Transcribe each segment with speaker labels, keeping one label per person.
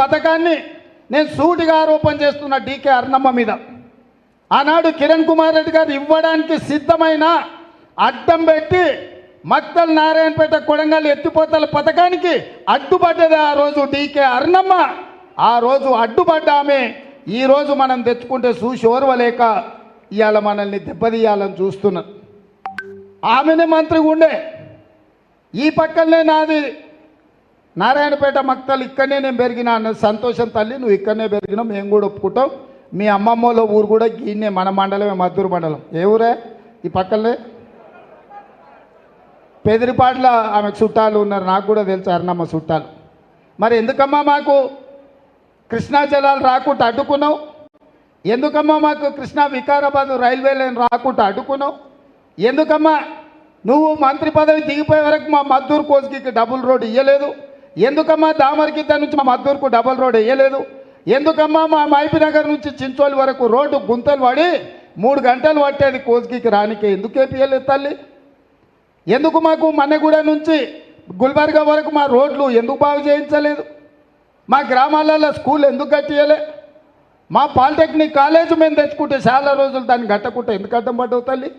Speaker 1: పథకాన్ని నేను సూటిగా ఆరోపణ చేస్తున్న డీకే అర్ణమ్మ మీద. ఆనాడు కిరణ్ కుమార్ రెడ్డి గారు ఇవ్వడానికి సిద్ధమైన అడ్డం పెట్టి మక్తల్ నారాయణపేట కొడంగల్ ఎత్తిపోతల పథకానికి అడ్డుపడ్డది ఆ రోజు డీకే అర్ణమ్మ. ఆ రోజు అడ్డుపడ్డామే. ఈరోజు ఈ రోజు మనం తెచ్చుకుంటే చూసి ఓర్వలేక ఇవాళ మనల్ని దెబ్బతీయాలని చూస్తున్నారు ఆమెనే మంత్రిగా ఉండే. ఈ పక్కనే నాది నారాయణపేట మక్తలు ఇక్కడనే నేను పెరిగినా అన్న సంతోషం తల్లి నువ్వు ఇక్కడనే పెరిగినావు మేము కూడా ఒప్పుకుంటాం. మీ అమ్మమ్మలో ఊరు కూడా గీనే మన మండలమే మద్దూరు మండలం. ఏ ఊరే? ఈ పక్కనే? పెదిరిపాట్ల ఆమెకు చుట్టాలు ఉన్నారు నాకు కూడా తెలుసు అరణమ్మ చుట్టాలు. మరి ఎందుకమ్మా మాకు కృష్ణా జలాలు రాకుండా అడ్డుకున్నావు? ఎందుకమ్మా మాకు కృష్ణా వికారాబాద్ రైల్వే లైన్ రాకుండా అడ్డుకున్నావు? ఎందుకమ్మా నువ్వు మంత్రి పదవి దిగిపోయే వరకు మా మద్దూరు కోసుకి డబుల్ రోడ్ ఇయ్యలేదు? ఎందుకమ్మా దామరగిద్ద నుంచి మా మద్దూరుకు డబల్ రోడ్ వేయలేదు? ఎందుకమ్మా మా మైపినగర్ నుంచి చించోలి వరకు రోడ్డు గుంతలు పడి మూడు గంటలు పట్టేది కోసుకి రానికి ఎందుకు ఏపీయలేదు తల్లి? ఎందుకు మాకు మన్నెగూడ నుంచి గుల్బర్గా వరకు మా రోడ్లు ఎందుకు బాగు చేయించలేదు? మా గ్రామాలలో స్కూల్ ఎందుకు కట్టియలే మా పాలిటెక్నిక్ కాలేజ్ మేము తెచ్చుకుంటే చాలా రోజులు దాన్ని కట్టకుంటే ఎందుకు అడ్డం పడ్డవు తల్లి?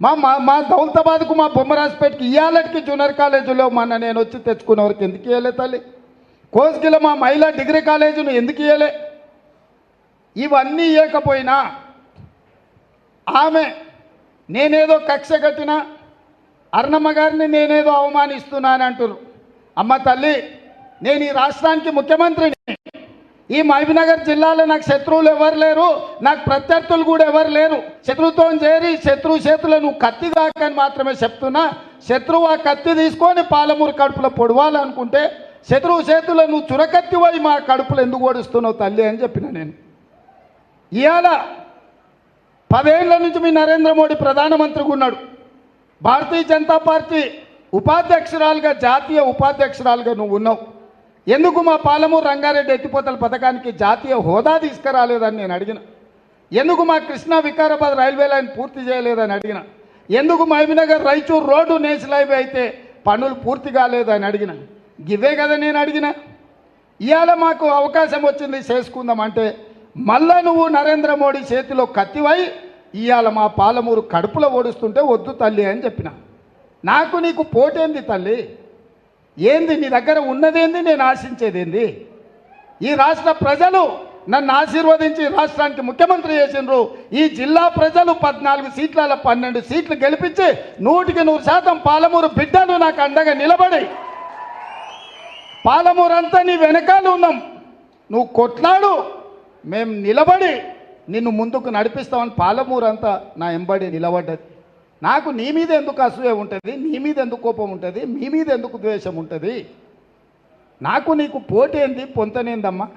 Speaker 1: మా మా మా దౌలతాబాద్కు మా బొమ్మరాజపేటకి ఇవాళకి జూనియర్ కాలేజీలో మొన్న నేను వచ్చి తెచ్చుకున్న వరకు ఎందుకు ఇవ్వలే తల్లి? కోస్గిలో మా మహిళా డిగ్రీ కాలేజీను ఎందుకు ఇవ్వలే ఇవన్నీ ఇవ్వకపోయినా ఆమె నేనేదో కక్ష కట్టిన అర్ణమ్మ గారిని నేనేదో అవమానిస్తున్నాను అంటున్నారు అమ్మ తల్లి నేను ఈ రాష్ట్రానికి ముఖ్యమంత్రిని. ఈ మహబూబ్నగర్ జిల్లాలో నాకు శత్రువులు ఎవరు లేరు నాకు ప్రత్యర్థులు కూడా ఎవరు లేరు. శత్రుత్వం చేరి శత్రువు చేతులు నువ్వు కత్తి దాకని మాత్రమే చెప్తున్నా. శత్రువు ఆ కత్తి తీసుకొని పాలమూరు కడుపులో పొడవాలనుకుంటే శత్రువు చేతుల్లో నువ్వు చురకత్తి పోయి మా కడుపులు ఎందుకు ఓడిస్తున్నావు తల్లి అని చెప్పిన నేను. ఇవాళ పదేళ్ళ నుంచి మీ నరేంద్ర మోడీ ప్రధానమంత్రిగా ఉన్నాడు. భారతీయ జనతా పార్టీ ఉపాధ్యక్షురాలుగా జాతీయ ఉపాధ్యక్షురాలుగా నువ్వు ఉన్నావు. ఎందుకు మా పాలమూరు రంగారెడ్డి ఎత్తిపోతల పథకానికి జాతీయ హోదా తీసుకురాలేదని నేను అడిగిన. ఎందుకు మా కృష్ణా వికారాబాద్ రైల్వే లైన్ పూర్తి చేయలేదని అడిగిన. ఎందుకు Mahabubnagar Raichur road national highway అయితే పనులు పూర్తి కాలేదని అడిగిన. గివే కదా నేను అడిగిన. ఇవాళ మాకు అవకాశం వచ్చింది చేసుకుందామంటే మళ్ళా నువ్వు నరేంద్ర మోడీ చేతిలో కత్తివై ఇవాళ మా పాలమూరు కడుపులో ఓడుస్తుంటే వద్దు తల్లి అని చెప్పిన. నాకు నీకు పోటేంది తల్లి? ఏంది నీ దగ్గర ఉన్నదేంది నేను ఆశించేదేంది? ఈ రాష్ట్ర ప్రజలు నన్ను ఆశీర్వదించి రాష్ట్రానికి ముఖ్యమంత్రి చేసినారు ఈ జిల్లా ప్రజలు పద్నాలుగు సీట్ల పన్నెండు సీట్లు గెలిపించి నూటికి నూరు శాతం పాలమూరు బిడ్డలు నాకు అండగా నిలబడి. పాలమూరు అంతా నీ వెనకాల ఉన్నాం. నువ్వు కొట్లాడు మేము నిలబడి నిన్ను ముందుకు నడిపిస్తామని పాలమూరు అంతా నా ఎంబడి నిలబడ్డది. నాకు నీ మీద ఎందుకు అసూయ ఉంటుంది? నీ మీద ఎందుకు కోపం ఉంటుంది? మీ మీద ఎందుకు ద్వేషం ఉంటుంది? నాకు నీకు పోటీ ఏంది? పొంతనేందమ్మా?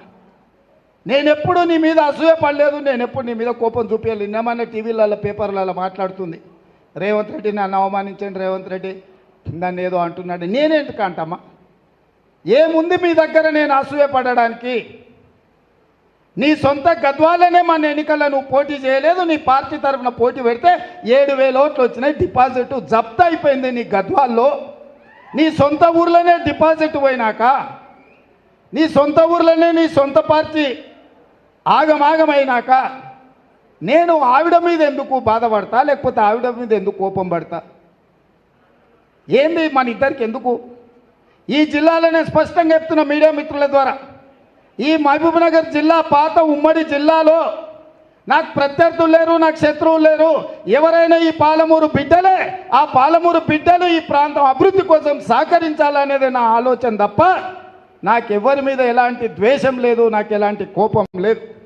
Speaker 1: నేనెప్పుడు నీ మీద అసూయ పడలేదు నేను ఎప్పుడు నీ మీద కోపం చూపించాలి నిన్నమన్న టీవీలలో పేపర్లలో మాట్లాడుతుంది. రేవంత్ రెడ్డి నన్ను అవమానించండి రేవంత్ రెడ్డి నన్ను ఏదో అంటున్నాడు. నేనేంటి కంటమ్మా ఏముంది మీ దగ్గర నేను అసూయ పడడానికి? నీ సొంత గద్వాలనే మన ఎన్నికల్లో నువ్వు పోటీ చేయలేదు నీ పార్టీ తరఫున పోటీ పెడితే ఏడు వేల ఓట్లు వచ్చినాయి డిపాజిట్ జప్త అయిపోయింది నీ గద్వాల్లో. నీ సొంత ఊర్లోనే డిపాజిట్ పోయినాక నీ సొంత ఊర్లోనే నీ సొంత పార్టీ ఆగమాగమైనాక నేను ఆవిడ మీద ఎందుకు బాధపడతా లేకపోతే ఆవిడ మీద ఎందుకు కోపం పడతా? ఏంది మన ఇద్దరికి ఎందుకు? ఈ జిల్లాలో నేను స్పష్టంగా చెప్తున్న మీడియా మిత్రుల ద్వారా ఈ మహబూబ్నగర్ జిల్లా పాత ఉమ్మడి జిల్లాలో నాకు ప్రత్యర్థులు లేరు నాకు శత్రువులు లేరు. ఎవరైనా ఈ పాలమూరు బిడ్డలే ఆ పాలమూరు బిడ్డలు ఈ ప్రాంతం అభివృద్ధి కోసం సహకరించాలనేది నా ఆలోచన తప్ప నాకెవరి మీద ఎలాంటి ద్వేషం లేదు నాకు ఎలాంటి కోపం లేదు.